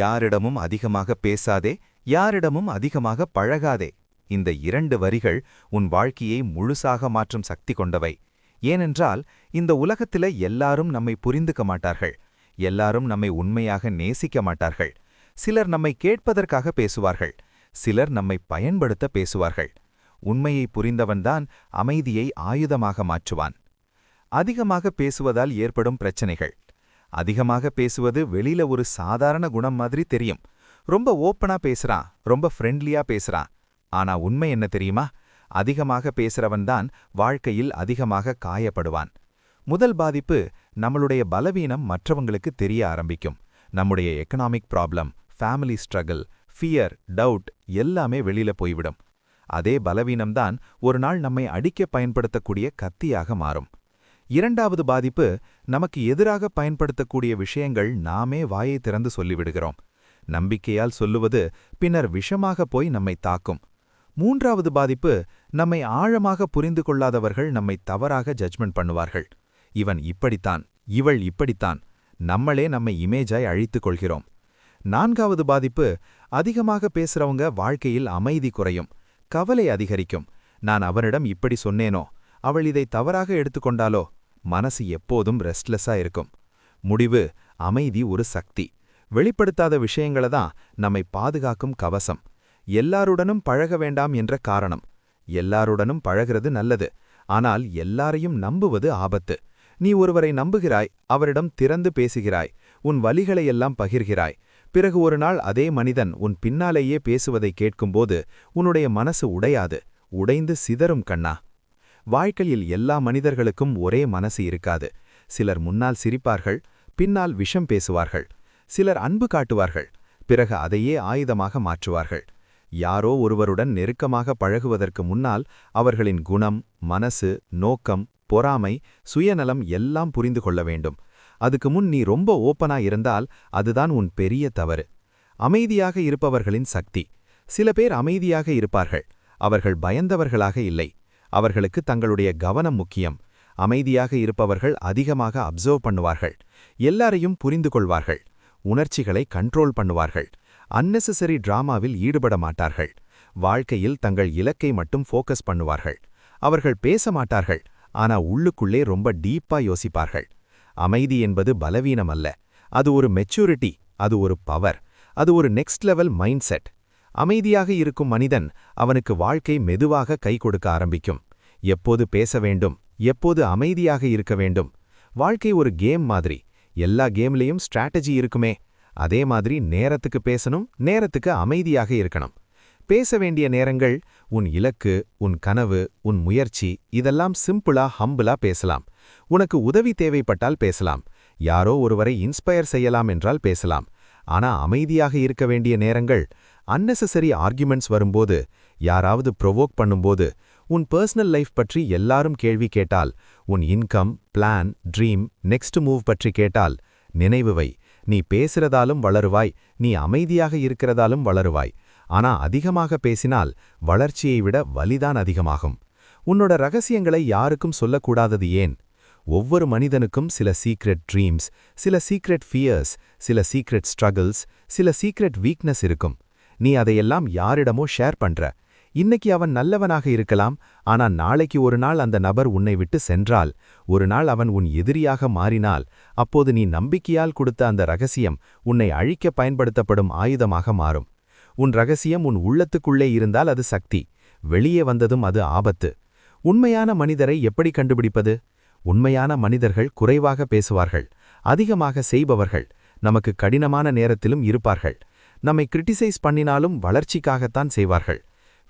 யாரிடமும் அதிகமாக பேசாதே யாரிடமும் அதிகமாக பழகாதே. இந்த இரண்டு வரிகள் உன் வாழ்க்கையை முழுசாக மாற்றும் சக்தி கொண்டவை. ஏனென்றால் இந்த உலகத்தில எல்லாரும் நம்மை புரிந்துக்க மாட்டார்கள். எல்லாரும் நம்மை உண்மையாக நேசிக்க மாட்டார்கள். சிலர் நம்மை கேட்பதற்காக பேசுவார்கள். சிலர் நம்மை பயன்படுத்த பேசுவார்கள். உண்மையை புரிந்தவன்தான் அமைதியை ஆயுதமாக மாற்றுவான். அதிகமாக பேசுவதால் ஏற்படும் பிரச்சனைகள். அதிகமாக பேசுவது வெளியில ஒரு சாதாரண குணம் மாதிரி தெரியும். ரொம்ப ஓப்பனா பேசுறான் ரொம்ப ஃப்ரெண்ட்லியா பேசுறான் ஆனா உண்மை என்ன தெரியுமா? அதிகமாக பேசுறவன்தான் வாழ்க்கையில் அதிகமாக காயப்படுவான். முதல் பாதிப்பு நம்மளுடைய பலவீனம் மற்றவங்களுக்கு தெரிய ஆரம்பிக்கும். நம்முடைய economic problem family struggle fear doubt எல்லாமே வெளியில போய்விடும். அதே பலவீனம்தான் ஒரு நாள் நம்மை அடிக்க பயன்படுத்தக்கூடிய கத்தியாக மாறும். இரண்டாவது பாதிப்பு நமக்கு எதிராக பயன்படுத்தக்கூடிய விஷயங்கள் நாமே வாயை திறந்து சொல்லிவிடுகிறோம். நம்பிக்கையால் சொல்லுவது பின்னர் விஷமாக போய் நம்மை தாக்கும். மூன்றாவது பாதிப்பு நம்மை ஆழமாக புரிந்து கொள்ளாதவர்கள் நம்மை தவறாக ஜட்ஜ்மெண்ட் பண்ணுவார்கள். இவன் இப்படித்தான் இவள் இப்படித்தான் நம்மளே நம்மை இமேஜாய் அழித்துக் கொள்கிறோம். நான்காவது பாதிப்பு அதிகமாக பேசுறவங்க வாழ்க்கையில் அமைதி குறையும் கவலை அதிகரிக்கும். நான் அவனிடம் இப்படி சொன்னேனோ அவள் இதை தவறாக எடுத்துக்கொண்டாலோ மனசு எப்போதும் ரெஸ்ட்லெஸ்ஸா இருக்கும். முடிவு அமைதி ஒரு சக்தி. வெளிப்படுத்தாத விஷயங்களை தான் நம்மை பாதுகாக்கும் கவசம். எல்லாருடனும் பழக வேண்டாம் என்ற காரணம். எல்லாருடனும் பழகிறது நல்லது. ஆனால் எல்லாரையும் நம்புவது ஆபத்து. நீ ஒருவரை நம்புகிறாய் அவரிடம் திறந்து பேசுகிறாய் உன் வலிகளையெல்லாம் பகிர்கிறாய். பிறகு ஒரு நாள் அதே மனிதன் உன் பின்னாலேயே பேசுவதை கேட்கும்போது உன்னுடைய மனசு உடையாது. உடைந்து சிதறும் கண்ணா. வாழ்க்கையில் எல்லா மனிதர்களுக்கும் ஒரே மனசு இருக்காது. சிலர் முன்னால் சிரிப்பார்கள் பின்னால் விஷம் பேசுவார்கள் சிலர் அன்பு காட்டுவார்கள் பிறகு அதையே ஆயுதமாக மாற்றுவார்கள். யாரோ ஒருவருடன் நெருக்கமாக பழகுவதற்கு முன்னால் அவர்களின் குணம் மனசு நோக்கம் பொறாமை சுயநலம் எல்லாம் புரிந்து கொள்ள வேண்டும். அதுக்கு முன் நீ ரொம்ப ஓப்பனா இருந்தால் அதுதான் உன் பெரிய தவறு. அமைதியாக இருப்பவர்களின் சக்தி. சில பேர் அமைதியாக இருப்பார்கள். அவர்கள் பயந்தவர்களாக இல்லை. அவர்களுக்கு தங்களுடைய கவனம் முக்கியம். அமைதியாக இருப்பவர்கள் அதிகமாக அப்சர்வ் பண்ணுவார்கள். எல்லாரையும் புரிந்து கொள்வார்கள். உணர்ச்சிகளை கண்ட்ரோல் பண்ணுவார்கள். அன்னெசசரி டிராமாவில் ஈடுபட மாட்டார்கள். வாழ்க்கையில் தங்கள் இலக்கை மட்டும் ஃபோக்கஸ் பண்ணுவார்கள். அவர்கள் பேச மாட்டார்கள். ஆனா உள்ளுக்குள்ளே ரொம்ப டீப்பா யோசிப்பார்கள். அமைதி என்பது பலவீனம் அல்ல அது ஒரு மெச்சூரிட்டி அது ஒரு பவர் அது ஒரு நெக்ஸ்ட் லெவல் மைண்ட் செட் அமைதியாக இருக்கும் மனிதன் அவனுக்கு வாழ்க்கை மெதுவாக கை கொடுக்க ஆரம்பிக்கும். எப்போது பேச வேண்டும் எப்போது அமைதியாக இருக்க வேண்டும். வாழ்க்கை ஒரு கேம் மாதிரி எல்லா கேம்லேயும் ஸ்ட்ராட்டஜி இருக்குமே. அதே மாதிரி நேரத்துக்கு பேசணும் நேரத்துக்கு அமைதியாக இருக்கணும். பேச வேண்டிய நேரங்கள் உன் இலக்கு உன் கனவு உன் முயற்சி இதெல்லாம் சிம்பிளா ஹம்பிளா பேசலாம். உனக்கு உதவி தேவைப்பட்டால் பேசலாம். யாரோ ஒருவரை இன்ஸ்பயர் செய்யலாம் என்றால் பேசலாம். ஆனா அமைதியாக இருக்க வேண்டிய நேரங்கள் அன்னெசரி ஆர்குமெண்ட்ஸ் வரும்போது யாராவது ப்ரொவோக் பண்ணும்போது உன் பர்சனல் லைஃப் பற்றி எல்லாரும் கேள்வி கேட்டால் உன் income plan dream next move பற்றி கேட்டால் நினைவுவை நீ பேசுறதாலும் வளருவாய் நீ அமைதியாக இருக்கிறதாலும் வளருவாய். ஆனா அதிகமாக பேசினால் வளர்ச்சியை விட வலிதான் அதிகமாகும். உன்னோட ரகசியங்களை யாருக்கும் சொல்லக்கூடாதது ஏன்? ஒவ்வொரு மனிதனுக்கும் சில சீக்ரெட் ட்ரீம்ஸ் சில சீக்ரெட் ஃபியர்ஸ் சில சீக்ரெட் ஸ்ட்ரகிள்ஸ் சில சீக்ரெட் வீக்னஸ் இருக்கும். நீ அதையெல்லாம் யாரிடமோ ஷேர் பண்ற. இன்னைக்கு அவன் நல்லவனாக இருக்கலாம் ஆனா நாளைக்கு ஒரு நாள் அந்த நபர் உன்னை விட்டு சென்றால் ஒரு நாள் அவன் உன் எதிரியாக மாறினால் அப்போது நீ நம்பிக்கையால் கொடுத்த அந்த ரகசியம் உன்னை அழிக்க பயன்படுத்தப்படும் ஆயுதமாக மாறும். உன் ரகசியம் உன் உள்ளத்துக்குள்ளே இருந்தால் அது சக்தி வெளியே வந்ததும் அது ஆபத்து. உண்மையான மனிதரை எப்படி கண்டுபிடிப்பது? உண்மையான மனிதர்கள் குறைவாக பேசுவார்கள் அதிகமாக செய்பவர்கள் நமக்கு கடினமான நேரத்திலும் இருப்பார்கள். நம்மை கிரிட்டிசைஸ் பண்ணினாலும் வளர்ச்சிக்காகத்தான் செய்வார்கள்.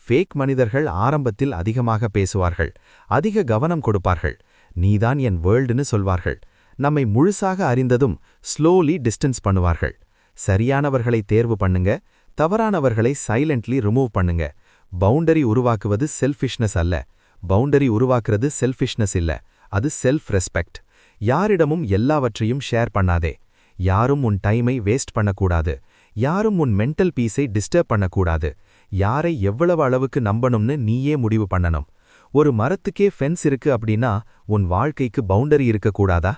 ஃபேக் மனிதர்கள் ஆரம்பத்தில் அதிகமாக பேசுவார்கள். அதிக கவனம் கொடுப்பார்கள். நீதான் என் வேர்ல்டுன்னு சொல்வார்கள். நம்மை முழுசாக அறிந்ததும் ஸ்லோலி டிஸ்டன்ஸ் பண்ணுவார்கள். சரியானவர்களை தேர்வு பண்ணுங்க. தவறானவர்களை சைலண்ட்லி ரிமூவ் பண்ணுங்க. பவுண்டரி உருவாக்குவது செல்ஃபிஷ்னஸ் அல்ல. பவுண்டரி உருவாக்குறது செல்ஃபிஷ்னஸ் இல்ல. அது செல்ஃப் ரெஸ்பெக்ட் யாரிடமும் எல்லாவற்றையும் ஷேர் பண்ணாதே. யாரும் உன் டைமை வேஸ்ட் பண்ணக்கூடாது. யாரும் உன் மென்டல் பீஸை டிஸ்டர்ப் பண்ணக்கூடாது. யாரை எவ்வளவு அளவுக்கு நம்பணும்னு நீயே முடிவு பண்ணணும். ஒரு மரத்துக்கே ஃபென்ஸ் இருக்கு அப்படின்னா உன் வாழ்க்கைக்கு பவுண்டரி இருக்கக்கூடாதா?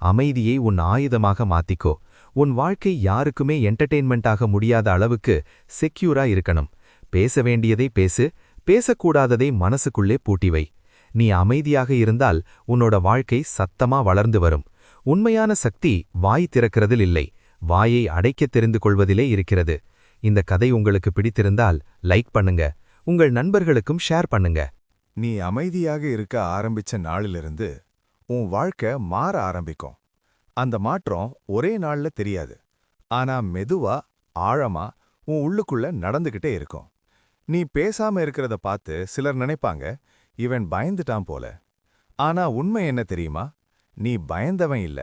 அமைதியை உன் ஆயுதமாக மாத்திக்கோ. உன் வாழ்க்கை யாருக்குமே என்டர்டெயின்மெண்ட்டாக முடியாத அளவுக்கு செக்யூரா இருக்கணும். பேச வேண்டியதை பேசு பேசக்கூடாததை மனசுக்குள்ளே பூட்டி வை. நீ அமைதியாக இருந்தால் உன்னோட வாழ்க்கை சத்தமா வளர்ந்து வரும். உண்மையான சக்தி வாய் திறக்கிறதில் இல்லை. வாயை அடைக்கத் தெரிந்து கொள்வதிலே இருக்கிறது. இந்த கதை உங்களுக்கு பிடித்திருந்தால் லைக் பண்ணுங்க. உங்கள் நண்பர்களுக்கும் ஷேர் பண்ணுங்க. நீ அமைதியாக இருக்க ஆரம்பிச்ச நாளிலிருந்து உன் வாழ்க்கை மாற ஆரம்பிக்கும். அந்த மாற்றம் ஒரே நாள்ல தெரியாது. ஆனா மெதுவா ஆழமா உன் உள்ளுக்குள்ள நடந்துகிட்டே இருக்கும். நீ பேசாம இருக்கிறத பார்த்து சிலர் நினைப்பாங்க இவன் பயந்துட்டான் போல. ஆனா உண்மை என்ன தெரியுமா? நீ பயந்தவன் இல்ல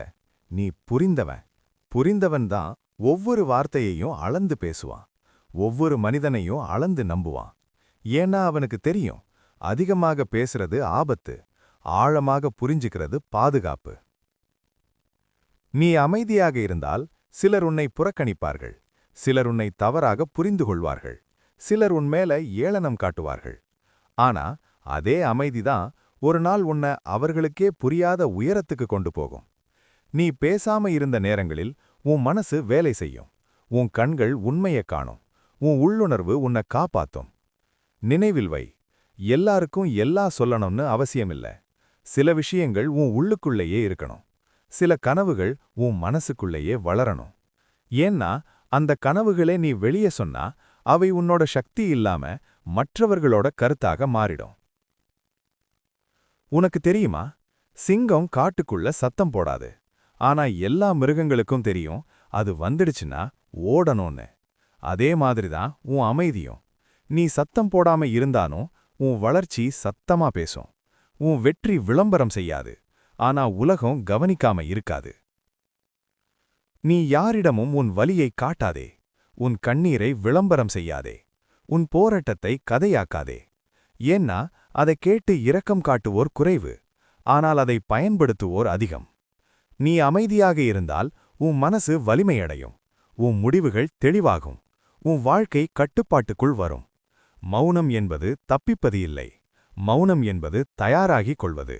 நீ புரிந்தவன். புரிந்தவன்தான் ஒவ்வொரு வார்த்தையையும் அளந்து பேசுவான். ஒவ்வொரு மனிதனையும் அளந்து நம்புவான். ஏன்னா அவனுக்கு தெரியும் அதிகமாக பேசுறது ஆபத்து ஆழமாக புரிஞ்சுக்கிறது பாதுகாப்பு. நீ அமைதியாக இருந்தால் சிலர் உன்னை புறக்கணிப்பார்கள் சிலர் உன்னை தவறாக புரிந்து கொள்வார்கள் சிலர் உன் மேல ஏளனம் காட்டுவார்கள். ஆனா அதே அமைதிதான் ஒரு நாள் உன்னை அவர்களுக்கே புரியாத உயரத்துக்கு கொண்டு போகும். நீ பேசாம இருந்த நேரங்களில் உன் மனசு வேலை செய்யும். உன் கண்கள் உண்மையைக் காணும். உன் உள்ளுணர்வு உன்னை காப்பாத்தும். நினைவில் வை. எல்லாருக்கும் எல்லா சொல்லணும்னு அவசியமில்ல. சில விஷயங்கள் உன் உள்ளுக்குள்ளேயே இருக்கணும். சில கனவுகள் உன் மனசுக்குள்ளேயே வளரணும். ஏன்னா அந்த கனவுகளே நீ வெளியே சொன்னா அவை உன்னோட சக்தி இல்லாம மற்றவர்களோட கருத்தாக மாறிடும். உனக்கு தெரியுமா? சிங்கம் காட்டுக்குள்ள சத்தம் போடாது. ஆனா எல்லா மிருகங்களுக்கும் தெரியும் அது வந்துடுச்சுன்னா ஓடணும்னு. அதே மாதிரிதான் உன் அமைதியும். நீ சத்தம் போடாம இருந்தாலும் உன் வளர்ச்சி சத்தமா பேசும். உன் வெற்றி விளம்பரம் செய்யாது. ஆனா உலகம் கவனிக்காம இருக்காது. நீ யாரிடமும் உன் வலியை காட்டாதே. உன் கண்ணீரை விளம்பரம் செய்யாதே. உன் போராட்டத்தை கதையாக்காதே. ஏன்னா அதை கேட்டு இரக்கம் காட்டுவோர் குறைவு. ஆனால் அதை பயன்படுத்துவோர் அதிகம். நீ அமைதியாக இருந்தால் உன் மனசு வலிமையடையும். உன் முடிவுகள் தெளிவாகும். உன் வாழ்க்கை கட்டுப்பாட்டுக்குள் வரும். மௌனம் என்பது தப்பிப்பது இல்லை. மௌனம் என்பது தயாராகிக் கொள்வது.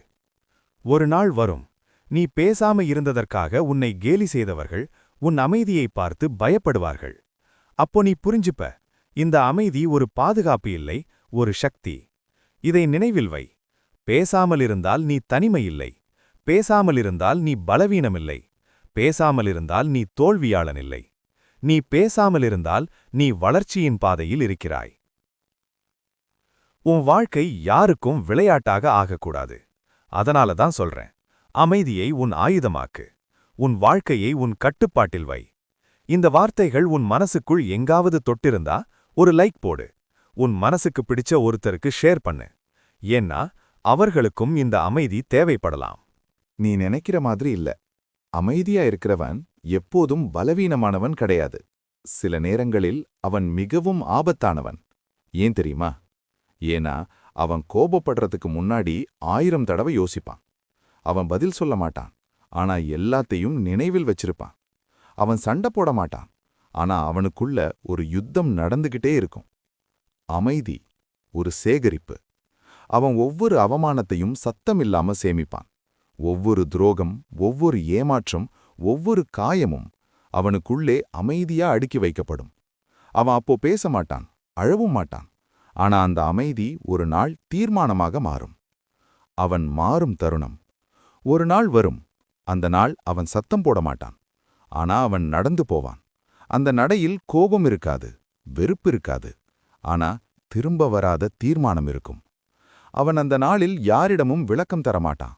ஒரு நாள் வரும். நீ பேசாம இருந்ததற்காக உன்னை கேலி செய்தவர்கள் உன் அமைதியை பார்த்து பயப்படுவார்கள். அப்போ நீ புரிஞ்சுப்ப இந்த அமைதி ஒரு பாதுகாப்பு இல்லை ஒரு சக்தி. இதை நினைவில் வை. பேசாமலிருந்தால் நீ தனிமை இல்லை. பேசாமலிருந்தால் நீ பலவீனமில்லை. பேசாமலிருந்தால் நீ தோல்வியாளனில்லை. நீ பேசாமலிருந்தால் நீ வளர்ச்சியின் பாதையில் இருக்கிறாய். உன் வாழ்க்கை யாருக்கும் விளையாட்டாக ஆகக்கூடாது. அதனால தான் சொல்றேன். அமைதியை உன் ஆயுதமாக்கு. உன் வாழ்க்கையை உன் கட்டுப்பாட்டில் வை. இந்த வார்த்தைகள் உன் மனசுக்குள் எங்காவது தொட்டிருந்தா ஒரு லைக் போடு. உன் மனசுக்கு பிடிச்ச ஒருத்தருக்கு ஷேர் பண்ணு. ஏன்னா அவர்களுக்கும் இந்த அமைதி தேவைப்படலாம். நீ நினைக்கிற மாதிரி இல்ல. அமைதியா இருக்கிறவன் எப்போதும் பலவீனமானவன் கிடையாது. சில நேரங்களில் அவன் மிகவும் ஆபத்தானவன். ஏன் தெரியுமா? ஏன்னா அவன் கோபப்படுறதுக்கு முன்னாடி ஆயிரம் தடவை யோசிப்பான். அவன் பதில் சொல்ல மாட்டான். ஆனா எல்லாத்தையும் நினைவில் வச்சிருப்பான். அவன் சண்டை போட மாட்டான். ஆனா அவனுக்குள்ள ஒரு யுத்தம் நடந்துகிட்டே இருக்கும். அமைதி ஒரு சேகரிப்பு. அவன் ஒவ்வொரு அவமானத்தையும் சத்தமில்லாம சேமிப்பான். ஒவ்வொரு துரோகம் ஒவ்வொரு ஏமாற்றம் ஒவ்வொரு காயமும் அவனுக்குள்ளே அமைதியா அடுக்கி வைக்கப்படும். அவன் அப்போ பேச மாட்டான் அழவும் மாட்டான். ஆனா அந்த அமைதி ஒரு நாள் தீர்மானமாக மாறும். அவன் மாறும் தருணம். ஒரு நாள் வரும் அந்த நாள் அவன் சத்தம் போட மாட்டான். ஆனா அவன் நடந்து போவான். அந்த நடையில் கோபம் இருக்காது வெறுப்பு இருக்காது. ஆனா திரும்ப வராத தீர்மானம் இருக்கும். அவன் அந்த நாளில் யாரிடமும் விளக்கம் தரமாட்டான்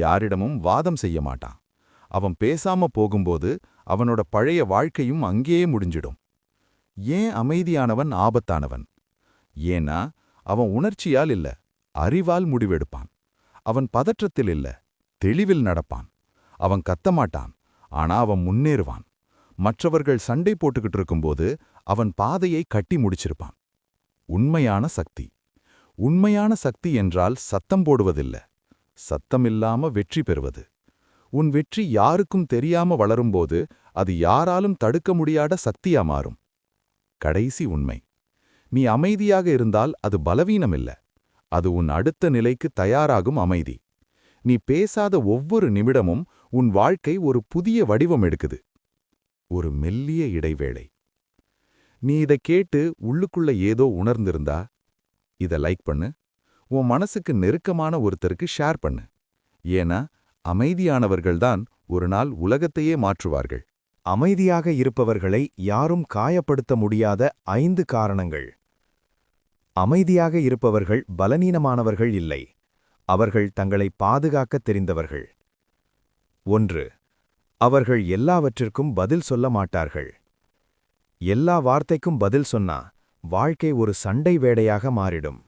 யாரிடமும் வாதம் செய்ய மாட்டான். அவன் பேசாம போகும்போது அவனோட பழைய வாழ்க்கையும் அங்கேயே முடிஞ்சிடும். ஏன் அமைதியானவன் ஆபத்தானவன்? ஏன்னா அவன் உணர்ச்சியால் இல்ல அறிவால் முடிவெடுப்பான். அவன் பதற்றத்தில் இல்ல தெளிவில் நடப்பான். அவன் கத்தமாட்டான் ஆனா அவன் முன்னேறுவான். மற்றவர்கள் சண்டை போட்டுக்கிட்டு இருக்கும்போது அவன் பாதையை கட்டி முடிச்சிருப்பான். உண்மையான சக்தி. உண்மையான சக்தி என்றால் சத்தம் போடுவதில்ல. சத்தமில்லாம வெற்றி பெறுவது. உன் வெற்றி யாருக்கும் தெரியாம வளரும்போது அது யாராலும் தடுக்க முடியாத சக்தியா மாறும். கடைசி உண்மை. நீ அமைதியாக இருந்தால் அது பலவீனமில்ல. அது உன் அடுத்த நிலைக்கு தயாராகும் அமைதி. நீ பேசாத ஒவ்வொரு நிமிடமும் உன் வாழ்க்கை ஒரு புதிய வடிவம் எடுக்குது. ஒரு மெல்லிய இடைவேளை. நீ இதை கேட்டு உள்ளுக்குள்ள ஏதோ உணர்ந்திருந்தா? இதை லைக் பண்ணு. உன் மனசுக்கு நெருக்கமான ஒருத்தருக்கு ஷேர் பண்ணு. ஏன்னா அமைதியானவர்கள்தான் ஒரு நாள் உலகத்தையே மாற்றுவார்கள். அமைதியாக இருப்பவர்களை யாரும் காயப்படுத்த முடியாத ஐந்து காரணங்கள். அமைதியாக இருப்பவர்கள் பலனீனமானவர்கள் இல்லை. அவர்கள் தங்களை பாதுகாக்கத் தெரிந்தவர்கள். ஒன்று அவர்கள் எல்லாவற்றிற்கும் பதில் சொல்ல மாட்டார்கள். எல்லா வார்த்தைக்கும் பதில் சொன்னா வாழ்க்கை ஒரு சண்டை வேடையாக மாறிடும்.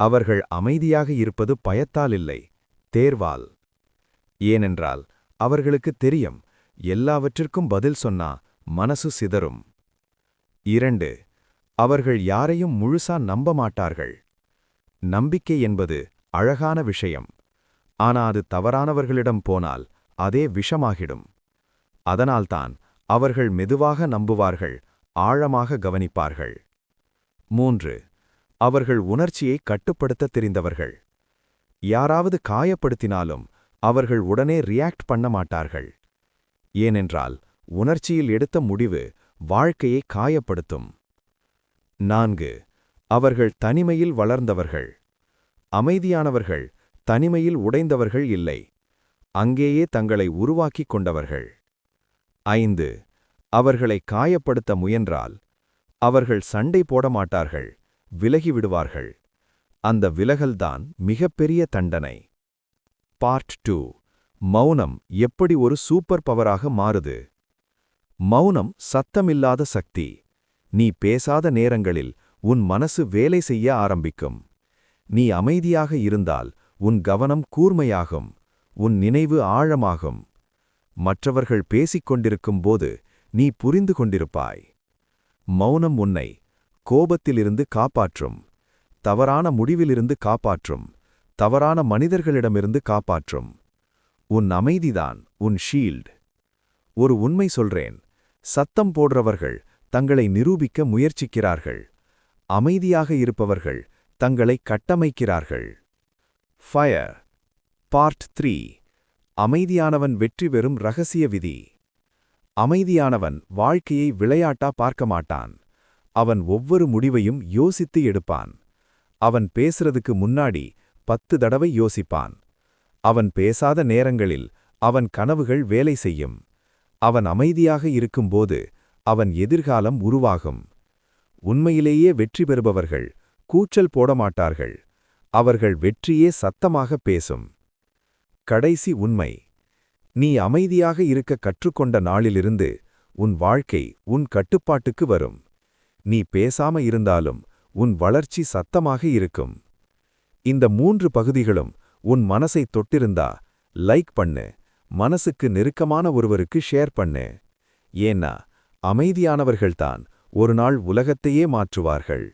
அவர்கள் அமைதியாக இருப்பது பயத்தால் இல்லை தேர்வால். ஏனென்றால் அவர்களுக்கு தெரியும் எல்லாவற்றிற்கும் பதில் சொன்னா மனசு சிதறும். இரண்டு அவர்கள் யாரையும் முழுசா நம்ப மாட்டார்கள். நம்பிக்கை என்பது அழகான விஷயம். ஆனா அது தவறானவர்களிடம் போனால் அதே விஷமாகிடும். அதனால்தான் அவர்கள் மெதுவாக நம்புவார்கள் ஆழமாக கவனிப்பார்கள். மூன்று அவர்கள் உணர்ச்சியை கட்டுப்படுத்த தெரிந்தவர்கள். யாராவது காயப்படுத்தினாலும் அவர்கள் உடனே ரியாக்ட் பண்ண மாட்டார்கள். ஏனென்றால் உணர்ச்சியில் எடுத்த முடிவு வாழ்க்கையை காயப்படுத்தும். நான்கு அவர்கள் தனிமையில் வளர்ந்தவர்கள். அமைதியானவர்கள் தனிமையில் உடைந்தவர்கள் இல்லை. அங்கேயே தங்களை உருவாக்கிக் கொண்டவர்கள். ஐந்து அவர்களை காயப்படுத்த முயன்றால் அவர்கள் சண்டை போட மாட்டார்கள். விலகிவிடுவார்கள். அந்த விலகல்தான் மிகப்பெரிய தண்டனை. பார்ட் டூ மௌனம் எப்படி ஒரு சூப்பர் பவராக மாறுது? மௌனம் சத்தமில்லாத சக்தி. நீ பேசாத நேரங்களில் உன் மனசு வேலை செய்ய ஆரம்பிக்கும். நீ அமைதியாக இருந்தால் உன் கவனம் கூர்மையாகும். உன் நினைவு ஆழமாகும். மற்றவர்கள் பேசிக் கொண்டிருக்கும் போது நீ புரிந்து கொண்டிருப்பாய். மௌனம் உன்னை கோபத்திலிருந்து காப்பாற்றும். தவறான முடிவிலிருந்து காப்பாற்றும். தவறான மனிதர்களிடமிருந்து காப்பாற்றும். உன் அமைதிதான் உன் ஷீல்டு. ஒரு உண்மை சொல்றேன். சத்தம் போடுறவர்கள் தங்களை நிரூபிக்க முயற்சிக்கிறார்கள். அமைதியாக இருப்பவர்கள் தங்களை கட்டமைக்கிறார்கள். ஃபயர் பார்ட் த்ரீ அமைதியானவன் வெற்றி பெறும் ரகசிய விதி. அமைதியானவன் வாழ்க்கையை விளையாட்டா பார்க்க மாட்டான். அவன் ஒவ்வொரு முடிவையும் யோசித்து எடுப்பான். அவன் பேசுறதுக்கு முன்னாடி பத்து தடவை யோசிப்பான். அவன் பேசாத நேரங்களில் அவன் கனவுகள் வேலை செய்யும். அவன் அமைதியாக இருக்கும்போது அவன் எதிர்காலம் உருவாகும். உண்மையிலேயே வெற்றி பெறுபவர்கள் கூச்சல் போட மாட்டார்கள் அவர்கள் வெற்றியே சத்தமாக பேசும். கடைசி உண்மை. நீ அமைதியாக இருக்க கற்றுக்கொண்ட நாளிலிருந்து உன் வாழ்க்கை உன் கட்டுப்பாட்டுக்கு வரும். நீ பேசாம இருந்தாலும் உன் வளர்ச்சி சத்தமாக இருக்கும். இந்த மூன்று பகுதிகளும் உன் மனசை தொட்டிருந்தா லைக் பண்ணு. மனசுக்கு நெருக்கமான ஒருவருக்கு ஷேர் பண்ணு. ஏன்னா அமைதியானவர்கள்தான் ஒரு நாள் உலகத்தையே மாற்றுவார்கள்.